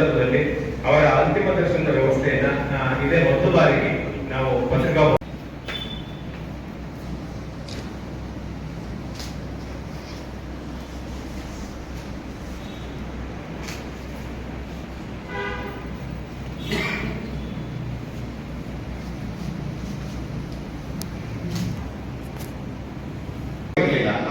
ಸಂದರ್ಭದಲ್ಲಿ ಅವರ ಅಂತಿಮ ದರ್ಶನದ ವ್ಯವಸ್ಥೆಯನ್ನ ಇದೇ ಮೊದಲ ಬಾರಿಗೆ ನಾವು ಪತ್ರಿಕಾ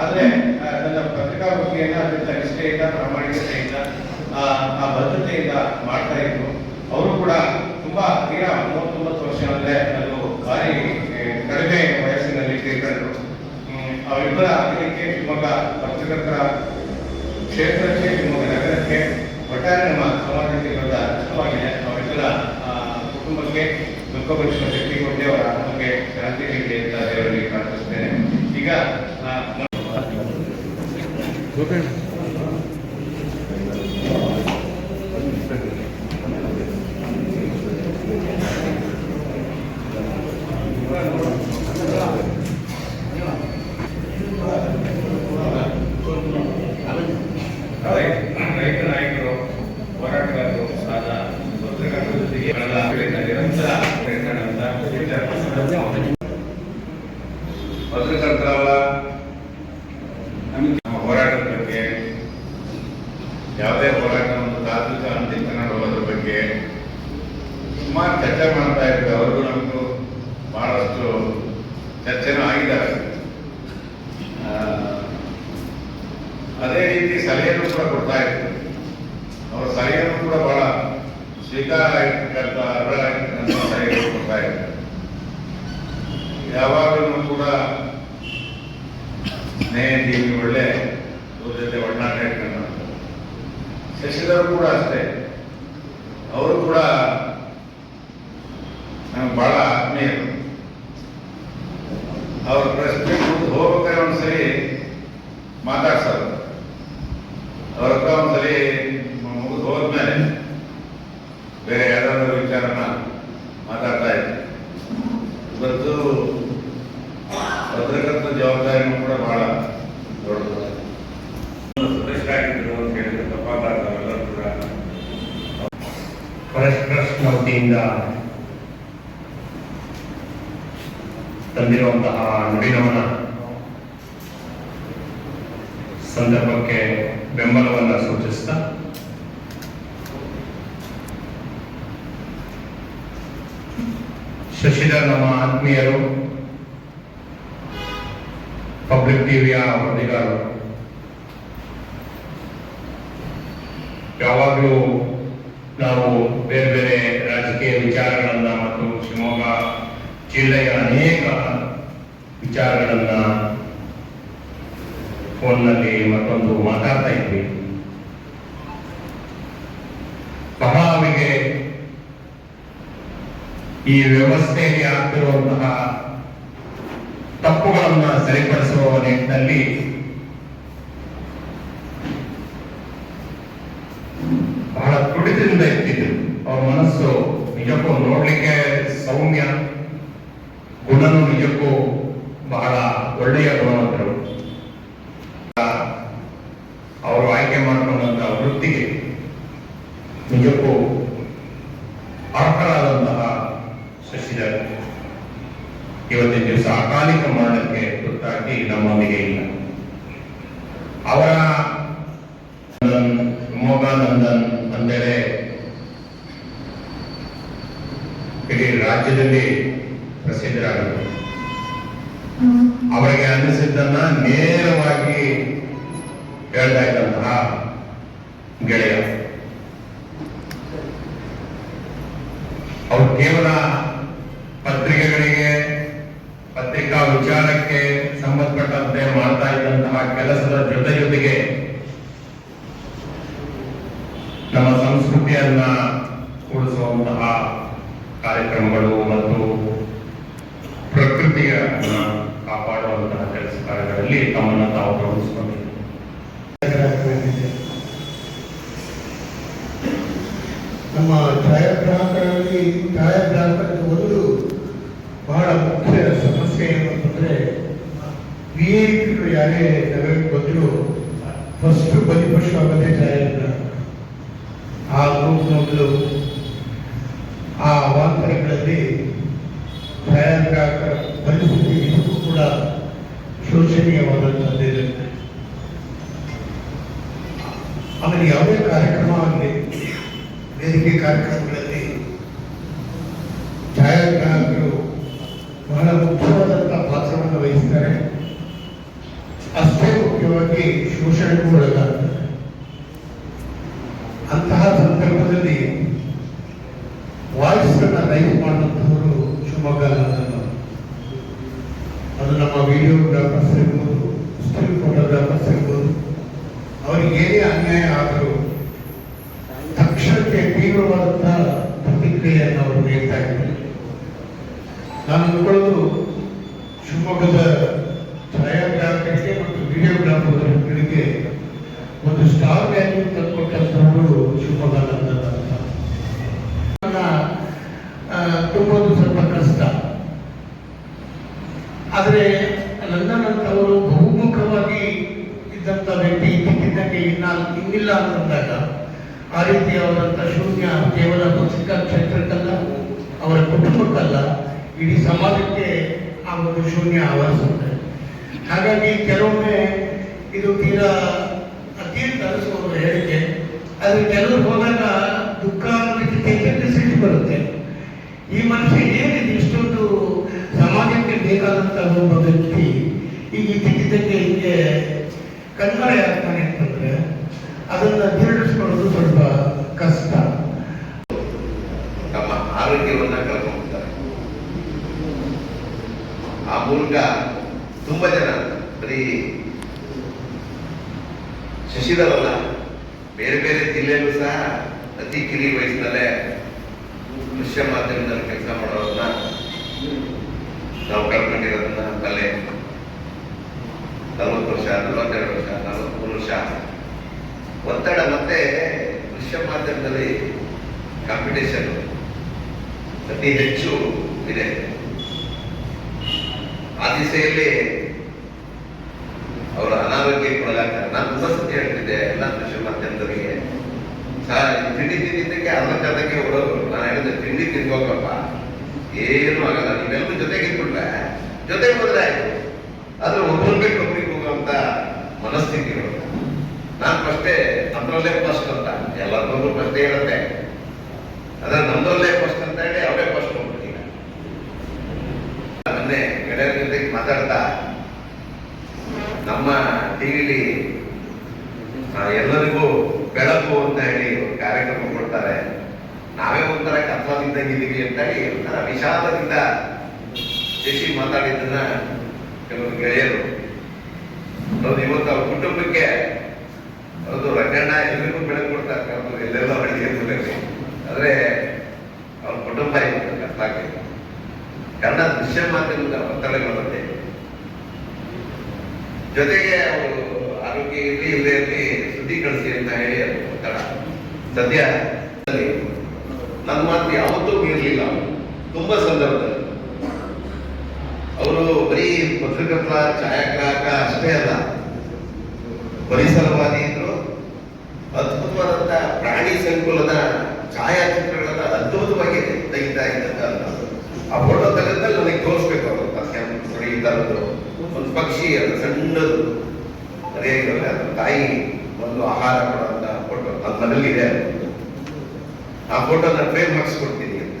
ಆದ್ರೆ ನನ್ನ ಪತ್ರಿಕಾ ಪ್ರಮಾಣಿಕ ನಿಷ್ಠೆಯಿಂದ ಪ್ರಾಮಾಣಿಕತೆಯಿಂದ ಆ, ಬದ್ಧತೆಯಿಂದ ಮಾಡ್ತಾ ಇದ್ರು. ಅವರು ಕೂಡ ತುಂಬಾ ತೀರಾ ಮೂವತ್ತೊಂಬತ್ತು ವರ್ಷ ಅಂದ್ರೆ ಅದು ಭಾರಿ ಕಡಿಮೆ ವಯಸ್ಸಿನಲ್ಲಿ ತೀರ್ಕೊಂಡ್ರು ಅವರಿಬ್ಬರ ಅಗಲಿಕೆ ಶಿವಮೊಗ್ಗ ಪತ್ರಕರ್ತರ ಕ್ಷೇತ್ರಕ್ಕೆ ಶಿವಮೊಗ್ಗ ನಗರಕ್ಕೆ ಒಟ್ಟಾರೆ ನಮ್ಮ ಸಮಾಜಕ್ಕೆ ದೊಡ್ಡ ನಷ್ಟವಾಗಿದೆ ಅವರಿಬ್ಬರ ಕುಟುಂಬಕ್ಕೆ ದುಃಖ ಭರಿಸುವ ಶಕ್ತಿ ಕೊಟ್ಟೆ ಅವರ ಆತ್ಮಕ್ಕೆ ಶಾಂತಿ ನೀಡಿ ಅಂತ ದೇವರಲ್ಲಿ ಪ್ರಾರ್ಥಿಸ್ತೇನೆ ಈಗ ಆ, ಮ- ರೈ- ರೈತ ನಾಯಕರು ಹೋರಾಟಗಾರರು ಆದ ಪತ್ರಕರ್ತರ ಜೊತೆಗೆ ಕಳೆದ ನಿರಂತರ ಪ್ರಯತ್ನಗಳನ್ನ ಪತ್ರಕರ್ತರಲ್ಲ ನಮಗೆ ನಮ್ಮ ಹೋರಾಟದ ಬಗ್ಗೆ ಯಾವುದೇ ಹೋರಾಟ ಒಂದು ತಾತ್ವಿಕ ಅಂತಿಮ ಹೋಗೋದ್ರ ಬಗ್ಗೆ ಸುಮಾರು ಚರ್ಚೆ ಮಾಡ್ತಾ ಇದ್ವಿ ಅವ್ರಿಗೂ ನಮಗೂ ಬಹಳಷ್ಟು ಚರ್ಚೆನೂ ಆಗಿದ್ದಾವೆ ಆ, ಅದೇ ರೀತಿ ಸಲಹೆಯನ್ನು ಕೂಡ ಕೊಡ್ತಾ ಇದ್ರು. ಅವರ ಸಲಹೆಯನ್ನು ಕೂಡ ಬಹಳ ಸ್ವೀಕಾರ ಇರ್ತಕ್ಕಂಥ ಸಲಹೆಗಳು ಕೊಡ್ತಾ ಇದ್ರು. ಯಾವಾಗಲೂ ಕೂಡ ಸ್ನೇಹಿತೀವಿ ಒಳ್ಳೆ ಅವ್ರ ಜೊತೆ ಒಡನಾಟ ಇಟ್ಕೊಂಡು ಶಶಿಧರ್ ಕೂಡ ಅಷ್ಟೇ. ಅವರು ಕೂಡ ನಮ್ಗೆ ಬಹಳ ಆತ್ಮೀಯರು ಅವ್ರ ಪ್ರಶ್ನೆ ಹೋಗ್ಬೇಕಾದ್ರೆ ಒಂದ್ಸರಿ ಮಾತಾಡ್ಸೋರು ಅವ್ರ ಹತ್ರ ಒಂದ್ಸಲಿ ಮುಗಿದು ಹೋದ್ಮೇಲೆ ಬೇರೆ ಯಾವ್ದಾದ್ರು ವಿಚಾರನ ಮಾತಾಡ್ತಾ ಇದ್ದೆ ಇವತ್ತು ಪತ್ರಕರ್ತ ಜವಾಬ್ದಾರಿನೂ ಕೂಡ ಬಹಳ ದೊಡ್ಡದು ಸದಸ್ಯರಾಗಿದ್ದರು ಅಂತ ಹೇಳಿದ್ರೆ ತಪ್ಪಾಗಲಾರ್ದು ಅವೆಲ್ಲರೂ ಕೂಡ ಫಾರೆಸ್ಟ್ ವತಿಯಿಂದ ತಂದಿರುವಂತಹ ನುಡಿನವನ ಸಂದರ್ಭಕ್ಕೆ ಬೆಂಬಲವನ್ನು ಸೂಚಿಸ್ತಾ ಶಶಿಧರ್ ನಮ್ಮ ಆತ್ಮೀಯರು ಪಬ್ಲಿಕ್ ಟಿವಿಯ ವರದಿಗಾರರು ಯಾವಾಗಲೂ ನಾವು ಬೇರೆ ಬೇರೆ ರಾಜಕೀಯ ವಿಚಾರಗಳನ್ನ ಮತ್ತು ಶಿವಮೊಗ್ಗ ಜಿಲ್ಲೆಯ ಅನೇಕ ವಿಚಾರಗಳನ್ನ ಫೋನ್ನಲ್ಲಿ ಮತ್ತೊಂದು ಮಾತಾಡ್ತಾ ಇದ್ವಿ. ಅವರಿಗೆ ಈ ವ್ಯವಸ್ಥೆಯಲ್ಲಿ ಆಗ್ತಿರುವಂತಹ ತಪ್ಪುಗಳನ್ನ ಸರಿಪಡಿಸುವ ನಿಟ್ಟಿನಲ್ಲಿ ಬಹಳ ತುಡಿತದಿಂದ ಇರ್ತಿದ್ರು ಅವ್ರ ಮನಸ್ಸು ನಿಜಕ್ಕೂ ನೋಡ್ಲಿಕ್ಕೆ ಸೌಮ್ಯ ಗುಣನು ನಿಜಕ್ಕೂ ಬಹಳ ಒಳ್ಳೆಯ ಗುಣವಂತರು. ಅವರು ಆಯ್ಕೆ ಮಾಡಿಕೊಂಡಂತ ವೃತ್ತಿಗೆ ನಿಜಕ್ಕೂ ಅರ್ಹರಾದಂತಹ ಶಶಿಧರ್. ಇವತ್ತಿನ ದಿವಸ ಅಕಾಲಿಕ ಮರಣಕ್ಕೆ ತುತ್ತಾಗಿ ನಮ್ಮೊಂದಿಗೆ ಇಲ್ಲ ಅವರ ನಂದನ್, ಶಿವಮೊಗ್ಗ ನಂದನ್ ಅಂದರೆ ಇಡೀ ರಾಜ್ಯದಲ್ಲಿ ಪ್ರಸಿದ್ಧರಾಗಬಹುದು ಅವರಿಗೆ ಅನ್ನಿಸಿದ್ದನ್ನ ನೇರವಾಗಿ ಹೇಳ್ತಾ ಇದ್ದಂತಹ ಗೆಳೆಯ. ಅವರು ಕೇವಲ ಪತ್ರಿಕೆಗಳಿಗೆ, ಪತ್ರಿಕಾ ವಿಚಾರಕ್ಕೆ ಸಂಬಂಧಪಟ್ಟಂತೆ ಮಾಡ್ತಾ ಇದ್ದಂತಹ ಕೆಲಸದ ಜೊತೆ ಜೊತೆಗೆ ನಮ್ಮ ಸಂಸ್ಕೃತಿಯನ್ನ ಉಳಿಸುವಂತಹ ಕಾರ್ಯಕ್ರಮಗಳು ಮತ್ತು ಪ್ರಕೃತಿಯ ಕಾಪಾಡುವಂತಹ ಕೆಲಸ ಕಾರ್ಯಗಳಲ್ಲಿ ತಮ್ಮನ್ನು ತಾವು ತೊಡಗಿಸಿಕೊಂಡಿದ್ದೇವೆ ನಮ್ಮ ಛಾಯಾಗ್ರಾಹಕರಲ್ಲಿ ಛಾಯಾಗ್ರಾಹಕರಿಗೆ ಒಂದು ಬಹಳ ಮುಖ್ಯ ಸಮಸ್ಯೆ ಏನು ಅಂತಂದ್ರೆ ವಿ ಯಾರೇ ನಗರಕ್ಕೆ ಬಂದರೂ ಫಸ್ಟ್ ಬಲಿಪಶು ಆಗದೆ ಛಾಯಾಗ್ರಾಹಕ. ಆ ಗ್ರೂಪ್ ಆ ಅವಾಂತರಗಳಲ್ಲಿ ಭಯಾನಕ ಪರಿಸ್ಥಿತಿ ಇದು ಕೂಡ ಶೋಚನೀಯವಾದಂಥದ್ದಿದೆ ಆಮೇಲೆ ಯಾವುದೇ ಕಾರ್ಯಕ್ರಮ ಆಗಲಿ, ವೇದಿಕೆ ಕಾರ್ಯಕ್ರಮಗಳಲ್ಲಿ ಛಾಯಾಗ್ರಾಹಕರು ಬಹಳ ಮುಖ್ಯವಾದಂಥ ಪಾತ್ರವನ್ನು ವಹಿಸ್ತಾರೆ. ಅಷ್ಟೇ ಮುಖ್ಯವಾಗಿ ಶೋಷಣೆಗೂ ಒಳಗಾಗ್ತಾರೆ. ಅಂತಹ ಸಂದರ್ಭದಲ್ಲಿ ವಾಯ್ಸ್ ಅನ್ನ ಲೈವ್ ಮಾಡುವಂತಹವರು ಶಿವಮೊಗ್ಗ ನನ್ನನ್ನು ಅದು ನಮ್ಮ ವಿಡಿಯೋಗ್ರಾಫರ್ಸ್ ಇರ್ಬೋದು ಸ್ಟಿಲ್ ಫೋಟೋಗ್ರಾಫರ್ಸ್ ಇರ್ಬೋದು ಅವರಿಗೆ ಏನೇ ಆದರೂ ತಕ್ಷಣಕ್ಕೆ ತೀವ್ರವಾದಂತಹ ಪ್ರತಿಕ್ರಿಯೆಯನ್ನು ಅವರು ನೀಡ್ತಾ ಇದ್ದಾರೆ. ನಾನು ಅಂದ್ಕೊಳ್ಳೋದು ಶಿವಮೊಗ್ಗದ ಛಾಯಾಗ್ರಾಹಕರಿಗೆ ಮತ್ತು ವಿಡಿಯೋಗ್ರಾಫರ್ಗಳಿಗೆ ಒಂದು ಸ್ಟಾರ್ ವ್ಯಾಲ್ಯೂ ತಂದುಕೊಟ್ಟಂತಹವರು ಶಿವಮೊಗ್ಗ ನಂದನ್ ಅಂತ ನನ್ನ, ಆ, ತುಂಬೋದು ಸ್ವಲ್ಪ ಕಷ್ಟ ಆದರೆ ನಂದನ್ ಅಂತವರು ಬಹುಮುಖವಾಗಿ ಇದ್ದಂಥ ವ್ಯಕ್ತಿ ಇನ್ನ ಇನ್ನಿಲ್ಲ ಅಂತಂದಾಗ ಆ ಅವರಂತ ಶೂನ್ಯ ಕೇವಲ ಪತ್ರಿಕಾ ಕ್ಷೇತ್ರಕ್ಕಲ್ಲ, ಅವರ ಕುಟುಂಬಕ್ಕಲ್ಲ, ಇಡೀ ಸಮಾಜಕ್ಕೆ ಆ ಒಂದು ಶೂನ್ಯ ಆವರಿಸುತ್ತೆ ಹಾಗಾಗಿ ಕೆಲವೊಮ್ಮೆ ಇದು ತೀರಾ ಅತೀರ್ಥ ಅನಿಸುವ ಹೇಳಿಕೆ. ಆದರೆ ಕೆಲವರು ಹೋದಾಗ ದುಃಖ ಅನ್ನೋದಕ್ಕೆ ಸಿಟ್ಟು ಬರುತ್ತೆ. ಈ ಮನುಷ್ಯ ಏನಿದೆ? ಇಷ್ಟೊಂದು ಸಮಾಜಕ್ಕೆ ಬೇಕಾದಂತ ಒಬ್ಬ ವ್ಯಕ್ತಿ ಈಗ ಇದ್ದಕ್ಕಿದ್ದಂಗೆ ಹಿಂಗೆ ಕಣ್ಮರೆ ಆಗ್ತಾನೆ ಅಂತಂದ್ರೆ ಅದನ್ನ ಜೀರ್ಣಿಸ್ಕೊಳ್ಳೋದು ಸ್ವಲ್ಪ ಕಷ್ಟ. ತಮ್ಮ ಆರೋಗ್ಯವನ್ನ ಕಳ್ಕೊಂಡ್ಬಿಡ್ತಾರೆ. ಆ ಮೂಲಕ ತುಂಬಾ ಜನ ಬರೀ ಶಶಿಧರಲ್ಲ ಬೇರೆ ಬೇರೆ ಜಿಲ್ಲೆಯಲ್ಲೂ ಸಹ ಅತಿ ಕಿರಿ ವಯಸ್ಸಿನಲ್ಲೇ ದೃಶ್ಯ ಮಾಧ್ಯಮದಲ್ಲಿ ಕೆಲಸ ಮಾಡೋದನ್ನ ನಾವು ಕಳ್ಕೊಂಡಿರೋದನ್ನ ತಲೆ ನಲವತ್ತು ವರ್ಷ, ನಲವತ್ತೆರಡು ವರ್ಷ ನಲವತ್ತ್ಮೂರು ವರ್ಷ ಒತ್ತಡ ಮತ್ತೆ ದೃಶ್ಯ ಮಾಧ್ಯಮದಲ್ಲಿ ಕಾಂಪಿಟೇಷನ್ ಅತಿ ಹೆಚ್ಚು ಇದೆ. ಆ ದಿಸೆಯಲ್ಲಿ ಅವರ ಅನಾರೋಗ್ಯಕ್ಕೆ ಒಳಗಾಗ್ತಾರೆ ನಾನು ಉಪಸ್ಥಿತಿ ಹೇಳ್ತಿದ್ದೆ, ಎಲ್ಲ ದೃಶ್ಯ ಮಾಧ್ಯಮದವರಿಗೆ ಸರ್ ತಿಂಡಿ ತಿಂದಿದ್ದಕ್ಕೆ ಅರ್ಧಕ್ಕರ್ಧಕ್ಕೆ ಓಡೋರು. ನಾನು ಹೇಳಿದೆ, ತಿಂಡಿ ತಿನ್ಬೋಕಪ್ಪ. ಏನು ಆಗಲ್ಲ, ನೀವೆಲ್ಲರೂ ಜೊತೆಗೆ ಇಟ್ಬಿಟ್ರೆ ಜೊತೆಗೆ ಹೋದ್ರೆ ಆಯ್ತು. ಆದ್ರೆ ಬೇಕು ಒಬ್ಬರಿಗೆ ಹೋಗುವಂತ ಮನಸ್ಥಿತಿಗಳು. ನಾನು ಫಸ್ಟೇ ನಮ್ಮರಲ್ಲೇ ಫಸ್ಟ್ ಅಂತ. ಎಲ್ಲರನ್ನೂ ಪ್ರಶ್ನೆ ಇರುತ್ತೆ. ಅದ್ರ ನಮ್ಮರಲ್ಲೇ ಫಸ್ಟ್ ಅಂತ ಹೇಳಿ ಅವರೇ ಫಸ್ಟ್ ಹೋಗ್ಬಿಟ್ಟಿಲ್ಲ ಗೆಳೆಯರ ಜೊತೆಗೆ ಮಾತಾಡ್ತಾ, ನಮ್ಮ ಟಿವಿಲಿ ಎಲ್ಲರಿಗೂ ಬೆಳಕು ಅಂತ ಹೇಳಿ ಕಾರ್ಯಕ್ರಮ ಕೊಡ್ತಾರೆ. ನಾವೇ ಒಂಥರ ಕತ್ಲದಿಂದಂಗಿದ್ದೀವಿ ಅಂತ ಹೇಳಿ ಒಂಥರ ವಿಷಾದದಿಂದ ಶಶಿ ಮಾತಾಡಿದ್ದನ್ನ ಕೆಲವರು ಗೆಳೆಯರು. ಇವತ್ತು ಅವ್ರ ಕುಟುಂಬಕ್ಕೆ ಹೌದು ರಂಗಣ್ಣ ಎಲ್ರಿಗೂ ಬೆಳಕು ಕೊಡ್ತಾರೆ ಅವ್ರು ಎಲ್ಲೆಲ್ಲ ಹಳ್ಳಿಯಲ್ಲಿ ಆದ್ರೆ ಅವ್ರ ಕುಟುಂಬ ಕಷ್ಟ ಆಗಿಲ್ಲ ಕನ್ನಡ ದೃಶ್ಯ ಮಾಧ್ಯಮದ ಒತ್ತಡಗಳ ಮಧ್ಯೆ ಜೊತೆಗೆ ಅವರು ಆರೋಗ್ಯ ಇರಲಿ ಇಲ್ಲದೆ ಇರಲಿ ಸುದ್ದಿ ಕಳಿಸಿ ಅಂತ ಹೇಳಿ ಅದು ಒತ್ತಡ. ಸದ್ಯ ನನ್ನ ಮಾತು ಯಾವತ್ತೂ ಮೀರಲಿಲ್ಲ. ತುಂಬಾ ಸಂದರ್ಭದಲ್ಲಿ. ಅವರು ಬರೀ ಪತ್ರಕರ್ತ ಛಾಯಾಗ್ರಾಹಕ ಅಷ್ಟೇ ಅಲ್ಲ. ಪರಿಸರವಾದಿ ಸಂಕುಲದ ಛಾಯಾಚಿತ್ರಗಳನ್ನ ಅದ್ಭುತವಾಗಿ ತೆಗಿತಾ ಇದ್ದಂತ ಆ ಫೋಟೋ ತೆಗೆದಲ್ಲಿ ನನಗೆ ತೋರಿಸ್ಬೇಕು ಅವರು ನೋಡಿ ಈ ಥರದ್ದು ಒಂದು ಪಕ್ಷಿ, ಅದು ಸಣ್ಣದು. ಅದೇ ಅದು ತಾಯಿ ಒಂದು ಆಹಾರ ಕೊಡುವಂತ ಫೋಟೋ ನನ್ನ ಮನೇಲಿದೆ. ಇದೆ ಆ ಫೋಟೋ ನಾನು ಫ್ರೇಮ್ ಹಾಕ್ಸ್ಕೊಡ್ತೀನಿ ಅಂತ.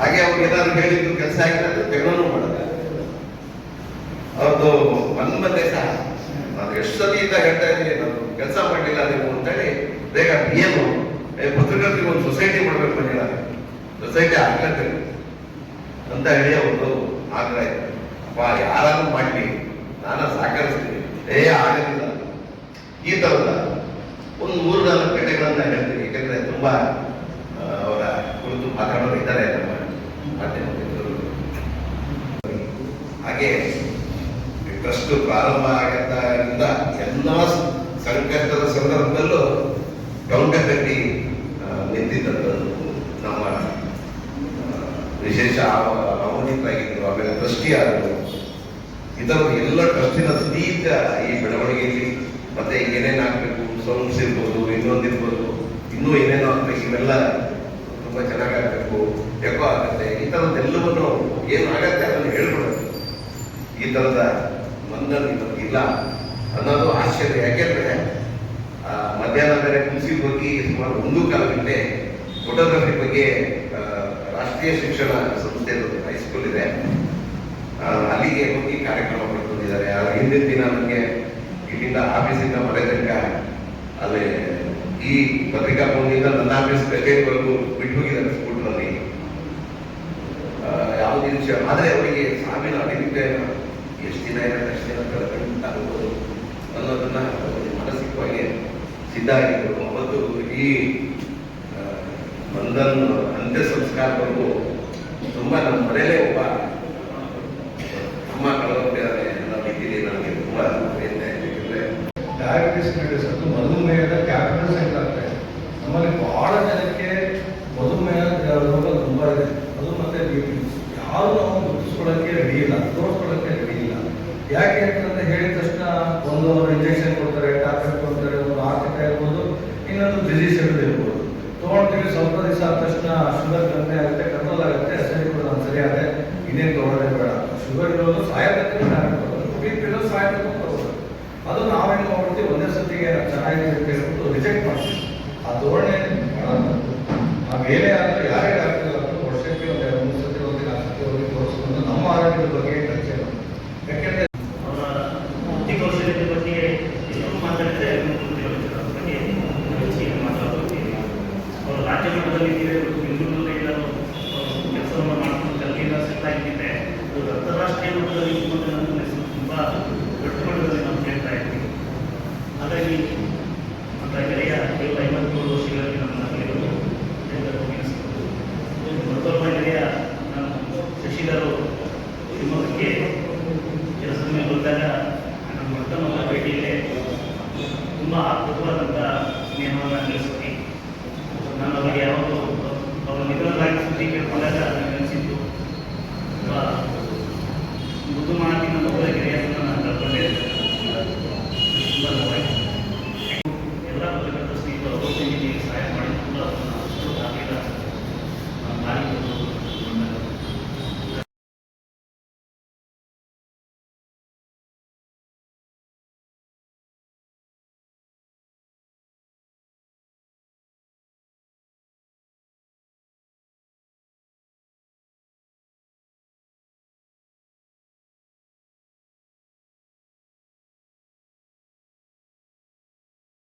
ಹಾಗೆ ಅವ್ರಿಗೆ ಏನಾದ್ರು ಹೇಳಿದ್ದು ಕೆಲಸ ಆಗಿಲ್ಲ ತೆಗೆದು ಮಾಡಿದೆ ಅವ್ರದ್ದು ಬಂದೆ ಸಹ. ನಾನು ಎಷ್ಟು ಸತಿಯಿಂದ ಹೇಳ್ತಾ ಇದ್ದೀನಿ, ನಾನು ಕೆಲಸ ಮಾಡಲಿಲ್ಲ ನೀವು ಅಂತೇಳಿ ಬೇಗ ಏನು ಪತ್ರಕರ್ತರಿಗೆ ಒಂದು ಸೊಸೈಟಿ ಮಾಡಬೇಕು ಅಂತ ಹೇಳ ಸೊಸೈಟಿ ಆಗ್ಲತ್ತೆ. ಅಂತ ಹೇಳಿ ಒಂದು ಆಗ್ರಹ ಇತ್ತು ಅಪ್ಪ, ಯಾರಾದ್ರೂ ಮಾಡಲಿ. ನಾನು ಸಹಕರಿಸ್ತೀನಿ. ಏ, ಆಗಲಿಲ್ಲ. ಈ ತರದ ಒಂದು ಮೂರು ನಾಲ್ಕು ಕಡೆಗಳನ್ನು ಹೇಳ್ತೀನಿ. ಯಾಕಂದ್ರೆ ತುಂಬಾ ಅವರ ಕುರಿತು ಮಾತಾಡೋರು ಇದ್ದಾರೆ ನಮ್ಮ ಹಾಗೆ ಟ್ರಸ್ಟ್ ಪ್ರಾರಂಭ ಆಗದ್ದರಿಂದ ಎಲ್ಲ ಸಂಕಷ್ಟದ ಸಂದರ್ಭದಲ್ಲೂ ಪುನೀತರಾಗಿದ್ದರು ಆಮೇಲೆ ಟ್ರಸ್ಟಿಯಾದರು ಇದರ ಎಲ್ಲ ಟ್ರಸ್ಟಿನ ಸೀತ ಈ ಬೆಳವಣಿಗೆಯಲ್ಲಿ ಮತ್ತೆ ಏನೇನು ಹಾಕ್ಬೇಕು ಸೌಂಡ್ಸ್ ಇರ್ಬೋದು ಇನ್ನೊಂದಿರ್ಬೋದು ಇನ್ನೂ ಏನೇನು ಹಾಕ್ಬೇಕು ಇವೆಲ್ಲ ತುಂಬ ಚೆನ್ನಾಗಿ ಆಗಬೇಕು ಯಾಕೋ ಆಗುತ್ತೆ. ಈ ಥರದ್ದೆಲ್ಲವನ್ನು ಏನು ಆಗತ್ತೆ ಅದನ್ನು ಹೇಳ್ಬಿಡೋದು. ಈ ಥರದ ಮಂದನ್ ಇಲ್ಲ ಅನ್ನೋದು ಆಶ್ಚರ್ಯ. ಯಾಕೆಂದರೆ ಮಧ್ಯಾಹ್ನ ಬೇರೆ ಕುಸಿ ಹೋಗಿ ಸುಮಾರು ಒಂದು ಕಾಲ ಗಂಟೆ ಫೋಟೋಗ್ರಫಿ ಬಗ್ಗೆ ರಾಷ್ಟ್ರೀಯ ಶಿಕ್ಷಣ ಸಂಸ್ಥೆ ಹೈಸ್ಕೂಲ್ ಇದೆ ಅಲ್ಲಿಗೆ ಹೋಗಿ ಕಾರ್ಯಕ್ರಮ ಪಡ್ಕೊಂಡಿದ್ದಾರೆ. ಆ, ಹಿಂದಿನ ದಿನ ನನಗೆ ಇಲ್ಲಿಂದ ಆಫೀಸಿಂದ ಮನೆ ತನಕ ಅಲ್ಲಿ ಈ ಪತ್ರಿಕಾ ಭವನದಿಂದ ನನ್ನ ಆಫೀಸ್ ಕಚೇರಿವರೆಗೂ ಬಿಟ್ಟು ಹೋಗಿದ್ದಾರೆ ಸ್ಕೂಲ್ನಲ್ಲಿ ಯಾವುದೇ ವಿಷಯ. ಆದರೆ ಅವರಿಗೆ ಸಾವಿನ ಅಡಿಮಿಕೆಯನ್ನು ಎಷ್ಟು ದಿನ ಇರುತ್ತೆ ಅಷ್ಟು ದಿನ ಕಳ್ಕೊಂಡು ಆಗ್ಬೋದು ಅನ್ನೋದನ್ನ ಮಾನಸಿಕವಾಗಿ ಸಿದ್ಧ ಆಗಿದ್ದರು ಅವತ್ತು ಈ ಬಂಧನ್ ಅಂತ್ಯ ಸಂಸ್ಕಾರವರೆಗೂ ತುಂಬ ನಮ್ಮ ಮನೆಯಲ್ಲೇ ಒಬ್ಬ ಅಮ್ಮ ಕಳೆದೋಗಿದ್ದಾರೆ ಅನ್ನೋ ರೀತಿಯಲ್ಲಿ ನನಗೆ ತುಂಬ ವೇದನೆ ಆಯ್ತು. ಯಾಕಂದ್ರೆ ಮಧುಮೇಹದ ಕ್ಯಾಪಿಟಲ್ ಸೆಂಟರ್ ಆಗ್ತದೆ ನಮ್ಮಲ್ಲಿ ಬಹಳ ಜನಕ್ಕೆ ಮಧುಮೇಹ ರೋಗ ತುಂಬ ಇದೆ ಅದು ಮತ್ತೆ. ಯಾರು ನಾವು ಗುರುತಿಸ್ಕೊಳ್ಳೋಕ್ಕೆ ರೆಡಿ ಇಲ್ಲ ತೋರಿಸ್ಕೊಳ್ಳೋಕ್ಕೆ ರೆಡಿ ಯಾಕೆ ಅಂತಂದ್ರೆ ಹೇಳಿದ ತಕ್ಷಣ ಒಂದು ಇಂಜೆಕ್ಷನ್ ಕೊಡ್ತಾರೆ ಟ್ಯಾಬ್ಲೆಟ್ ಕೊಡ್ತಾರೆ, ಒಂದು ಆರ್ಥಿಕ ಇರ್ಬೋದು, ಇನ್ನೊಂದು ಡಿಸೀಸ್ ಇರ್ಬೋದು ತೊಗೊಳ್ತೀವಿ ಸ್ವಲ್ಪ ದಿವಸ ಆದ ತಕ್ಷಣ ಶುಗರ್ ಕಮ್ಮಿ ಆಗುತ್ತೆ ಆಗುತ್ತೆ ಸರಿ ಕೂಡ ನಾನು ಸರಿ ಆದೆ ಇನ್ನೇನು ತೊಗೊಳ್ಳೋದೇ ಬೇಡ. ಶುಗರ್ ಇರೋದು ಸಾಯತಕ್ಕ ಬಿ ಪಿ ಇರೋದು ಅದು ನಾವೇನು ಮಾಡ್ಬಿಡ್ತೀವಿ? ಒಂದೇ ಸತಿಗೆ ಚೆನ್ನಾಗಿದೆ ಅಂತ ರಿಜೆಕ್ಟ್ ಮಾಡ್ತೀವಿ. ಆ ಧೋರಣೆ. ನಾವು ಏನೇ ಆದರೂ ಯಾರೇ ಆದರೂ ವರ್ಷಕ್ಕೆ ಒಂದು ಎರಡು, ಮೂರು ಸತಿ ಹೋಗಿ ನಾಲ್ಕು ಸತಿ ಹೋಗಿ ತೋರಿಸ್ಕೊಂಡು ನಮ್ಮ ಆರೋಗ್ಯದ ಬಗ್ಗೆ ಚರ್ಚೆ ಯಾಕೆಂದರೆ ಮಾತಾಡಿದ್ರೆ ರಾಜ್ಯ ಮಟ್ಟದಲ್ಲಿ ಏನಾಗಿದೆ ಅಂತಾರಾಷ್ಟ್ರೀಯ ಮಟ್ಟದಲ್ಲಿ ತುಂಬ ತುಂಬ ದೊಡ್ಡ ಮಟ್ಟದಲ್ಲಿ ನಾವು ಕೇಳ್ತಾ ಇದ್ದೀವಿ ಹಾಗಾಗಿ